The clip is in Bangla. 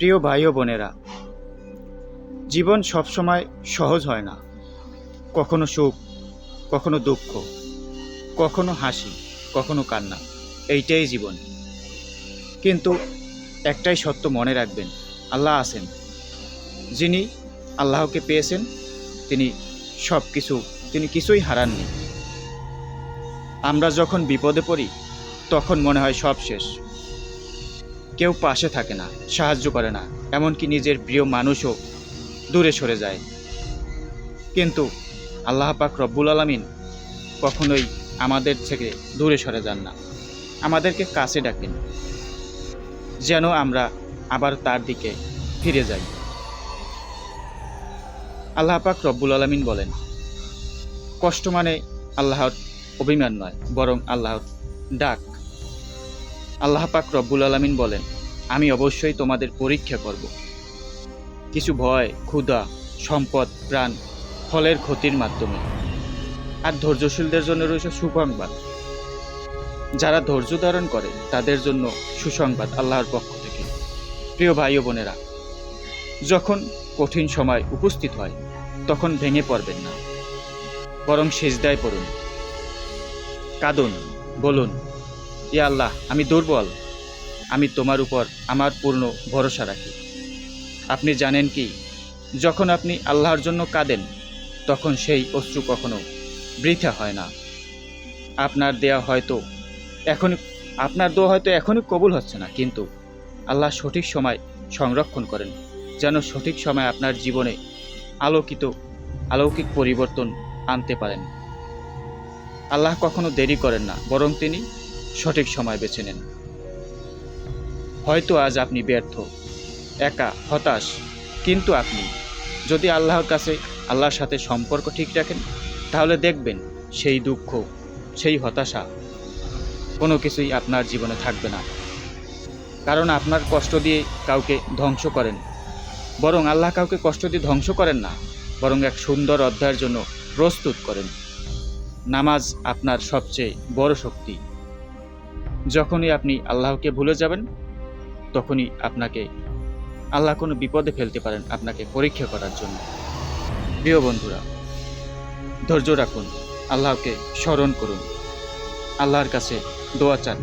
প্রিয় ভাই ও বোনেরা, জীবন সবসময় সহজ হয় না। কখনো সুখ, কখনো দুঃখ, কখনো হাসি, কখনো কান্না, এইটাই জীবন। কিন্তু একটাই সত্য মনে রাখবেন, আল্লাহ আছেন। যিনি আল্লাহকে পেয়েছেন, তিনি সব কিছু তিনি কিছুই হারাননি। আমরা যখন বিপদে পড়ি, তখন মনে হয় সব শেষ। কেউ পাশে থাকে না, সাহায্য করে না, এমনকি নিজের প্রিয় মানুষও দূরে সরে যায়। কিন্তু আল্লাহ পাক রব্বুল আলমিন কখনোই আমাদের থেকে দূরে সরে যান না, আমাদেরকে কাছে ডাকেন, যেন আমরা আবার তার দিকে ফিরে যাই। আল্লাহ পাক রব্বুল আলমিন বলেন, কষ্ট মানে আল্লাহর অভিমান নয়, বরং আল্লাহর ডাক। আল্লাহ পাক রব্বুল আলমিন বলেন, আমি অবশ্যই তোমাদের পরীক্ষা করব। কিছু ভয়, ক্ষুধা, সম্পদ, প্রাণ, ফলের ক্ষতির মাধ্যমে। আর ধৈর্যশীলদের জন্য রয়েছে সুসংবাদ। যারা ধৈর্য ধারণ করে, তাদের জন্য সুসংবাদ আল্লাহর পক্ষ থেকে। প্রিয় ভাই ও বোনেরা, যখন কঠিন সময় উপস্থিত হয়, তখন ভেঙে পড়বেন না। বরং সেজদায় পড়ুন। কাঁদুন, বলুন ইয়া আল্লাহ, আমি দুর্বল। আমি তোমার উপর আমার পূর্ণ ভরসা রাখি। আপনি জানেন কি, যখন আপনি আল্লাহর জন্য কাঁদেন, তখন সেই অশ্রু কখনো বৃথা হয় না। আপনার দেয়া হয়তো এখন আপনার দোয়া হয়তো এখনই কবুল হচ্ছে না, কিন্তু আল্লাহ সঠিক সময় সংরক্ষণ করেন, যেন সঠিক সময় আপনার জীবনে আলোকিত, আলৌকিক পরিবর্তন আনতে পারেন। আল্লাহ কখনো দেরি করেন না, বরং তিনি সঠিক সময় বেছে নেন। হয়তো আজ আপনি ব্যর্থ, একা, হতাশ, কিন্তু আপনি, যদি আল্লাহর কাছে, আল্লাহর সাথে সম্পর্ক ঠিক রাখেন, তাহলে দেখবেন সেই দুঃখ, সেই হতাশা কোনো কিছুই আপনার জীবনে থাকবে না। কারণ আপনার কষ্ট দিয়ে কাউকে ধ্বংস করেন, বরং আল্লাহ কাউকে কষ্ট দিয়ে ধ্বংস করেন না, বরং এক সুন্দর অধ্যায়ের জন্য প্রস্তুত করেন। নামাজ আপনার সবচেয়ে বড় শক্তি। যখনই আপনি আল্লাহকে ভুলে যাবেন, তখনই আপনাকে আল্লাহ কোনো বিপদে ফেলতে পারেন আপনাকে পরীক্ষা করার জন্য। প্রিয় বন্ধুরা, ধৈর্য রাখুন, আল্লাহকে স্মরণ করুন। আল্লাহর কাছে দোয়া চান।